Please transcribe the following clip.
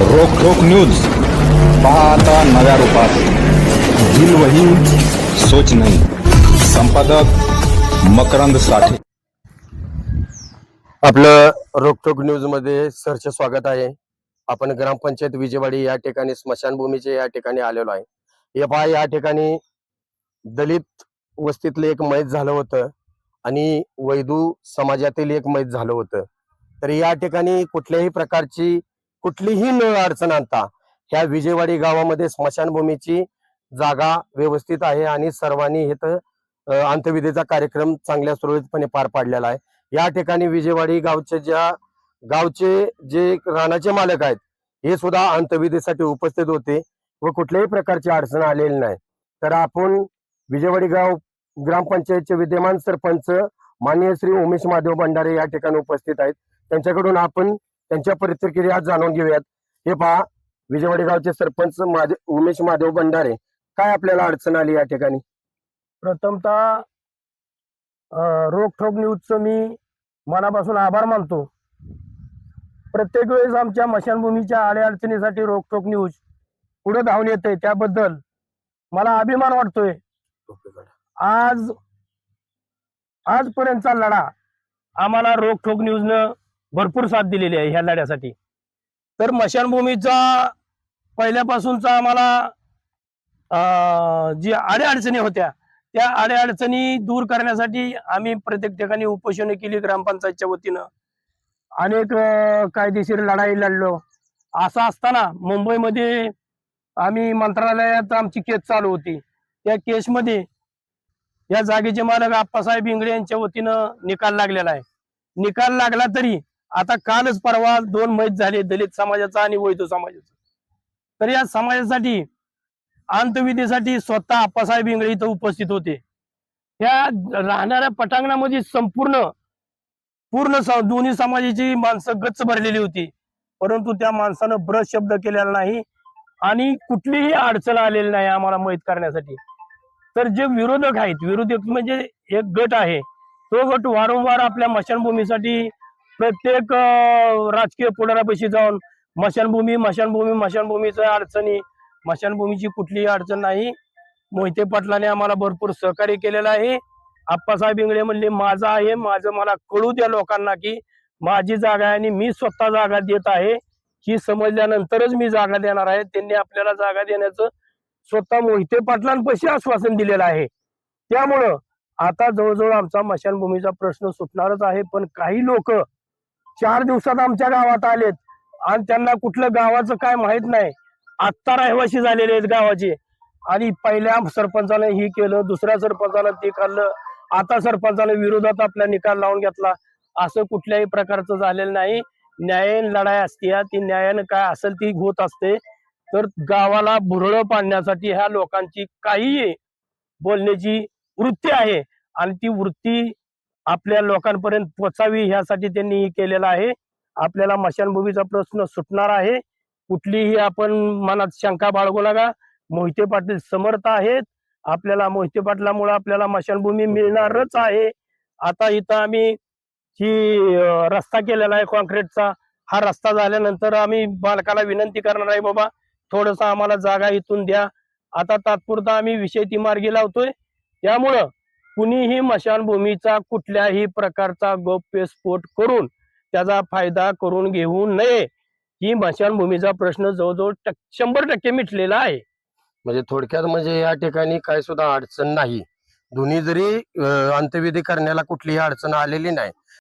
रोखोक news. पहा आता नव्या रूपात. दिल वही सोच नाही. संपादक मकरंद साठे. आपलं रोकटोक न्यूजमध्ये सरचे स्वागत आहे. आपण ग्रामपंचायत विजयवाडी या ठिकाणी स्मशानभूमीचे या ठिकाणी आलेलो आहे. हे पहा या ठिकाणी दलित वस्तीतलं एक मैत झालं होतं आणि वैदू समाजातील एक मैत झालं होतं. तर या ठिकाणी कुठल्याही प्रकारची कुठलीही न अडचण आणता ह्या विजयवाडी गावामध्ये स्मशानभूमीची जागा व्यवस्थित आहे आणि सर्वांनी इथं अंत्यविधीचा कार्यक्रम चांगल्या सुरळीतपणे पार पाडलेला आहे. या ठिकाणी विजयवाडी गावचे ज्या गावचे जे रानाचे मालक आहेत हे सुद्धा अंतविधीसाठी उपस्थित होते व कुठल्याही प्रकारची अडचण आलेली नाही. तर आपण विजयवाडी गाव ग्रामपंचायतचे विद्यमान सरपंच माननीय श्री उमेश महादेव भंडारे या ठिकाणी उपस्थित आहेत. त्यांच्याकडून आपण त्यांच्या प्रतिक्रिया जाणून घेऊयात. हे पहा विजयवाडी गावचे सरपंच महादेव उमेश महादेव भंडारे काय आपल्याला अडचण आली या ठिकाणी? प्रथमतः रोखोक न्यूजचं मी मनापासून आभार मानतो. प्रत्येक वेळेस आमच्या मशानभूमीच्या अडचणीसाठी रोखोक न्यूज पुढे धावून येते. त्याबद्दल मला अभिमान वाटतोय. आज आजपर्यंतचा लढा आम्हाला रोखोक न्यूजनं भरपूर साथ दिलेली आहे ह्या लढ्यासाठी. तर मशानभूमीचा पहिल्यापासूनचा आम्हाला अं, जी अडीअडचणी होत्या त्या अडीअडचणी दूर करण्यासाठी आम्ही प्रत्येक ठिकाणी उपोषणे केली ग्रामपंचायतच्या वतीनं. अनेक कायदेशीर लढाई लढलो. असं असताना मुंबईमध्ये आम्ही मंत्रालयात आमची केस चालू होती. त्या केसमध्ये या जागेचे मालक आप्पासाहेब इंगळे यांच्या वतीनं निकाल लागलेला आहे. निकाल लागला तरी आता कालच परवा दोन मैत झाले दलित समाजाचा आणि वैद्य समाजाचा. तर या समाजासाठी अंतविधीसाठी स्वतः आप्पासाहेब इंगळे इथं उपस्थित होते. त्या राहणाऱ्या पटांगणामध्ये संपूर्ण पूर्ण दोन्ही समाजाची माणसं गच्च भरलेली होती. परंतु त्या माणसानं ब्रश शब्द केलेला नाही आणि कुठलीही अडचण आलेली नाही आम्हाला मदत करण्यासाठी. तर जे विरोधक आहेत विरोधक म्हणजे एक गट आहे. तो गट वारंवार आपल्या मशानभूमीसाठी प्रत्येक राजकीय पुढाऱ्यापाशी जाऊन मशानभूमी मशानभूमी मशानभूमीच्या अडचणी मशानभूमीची कुठलीही अडचण नाही. मोहिते पाटलाने आम्हाला भरपूर सहकार्य केलेलं आहे. आप्पासाहेब इंगळे म्हणले माझं आहे माझं मला कळू द्या लोकांना की माझी जागा आहे आणि मी स्वतः जागा देत आहे. ही समजल्यानंतरच मी जागा देणार आहे. त्यांनी आपल्याला जागा देण्याचं स्वतः मोहिते पाटलांपाशी आश्वासन दिलेलं आहे. त्यामुळं आता जवळजवळ आमचा मशानभूमीचा प्रश्न सुटणारच आहे पण काही लोक चार दिवसात आमच्या गावात आलेत. आणि त्यांना कुठलं गावाचं काय माहीत नाही. आत्ता रहिवाशी झालेले आहेत गावाचे. आणि पहिल्या सरपंचाने ही केलं दुसऱ्या सरपंचानं ते खाल्लं. आता सरपंचानं विरोधात आपला निकाल लावून घेतला. असं कुठल्याही प्रकारचं झालेलं नाही. न्यायाने लढाई असते ती न्यायानं काय असेल ती होत असते. तर गावाला भुरळ पाडण्यासाठी ह्या लोकांची काही बोलण्याची वृत्ती आहे. आणि ती वृत्ती आपल्या लोकांपर्यंत पोचावी ह्यासाठी त्यांनी ही केलेलं आहे. आपल्याला मशानभूमीचा प्रश्न सुटणार आहे. कुठलीही आपण मनात शंका बाळगू नका. मोहिते पाटील समर्थ आहेत. आपल्याला मोहिते पाटलामुळे आपल्याला मशानभूमी मिळणारच आहे. आता इथं आम्ही ही रस्ता केलेला आहे कॉन्क्रीटचा. हा रस्ता झाल्यानंतर आम्ही बालकाला विनंती करणार आहे बाबा थोडस आम्हाला जागा इथून द्या. आता तात्पुरता आम्ही विषय ती मार्गी लावतोय. त्यामुळं कुणीही मशानभूमीचा कुठल्याही प्रकारचा गोप्यस्फोट करून त्याचा फायदा करून घेऊ नये. ही मशानभूमीचा प्रश्न जवळजवळ टक- शंभर टक्के मिटलेला आहे. म्हणजे थोडक्यात म्हणजे या ठिकाणी काय सुद्धा अडचण नाही. दोन्ही जरी अंत्यविधी करण्याला कुठलीही अडचण आलेली नाही.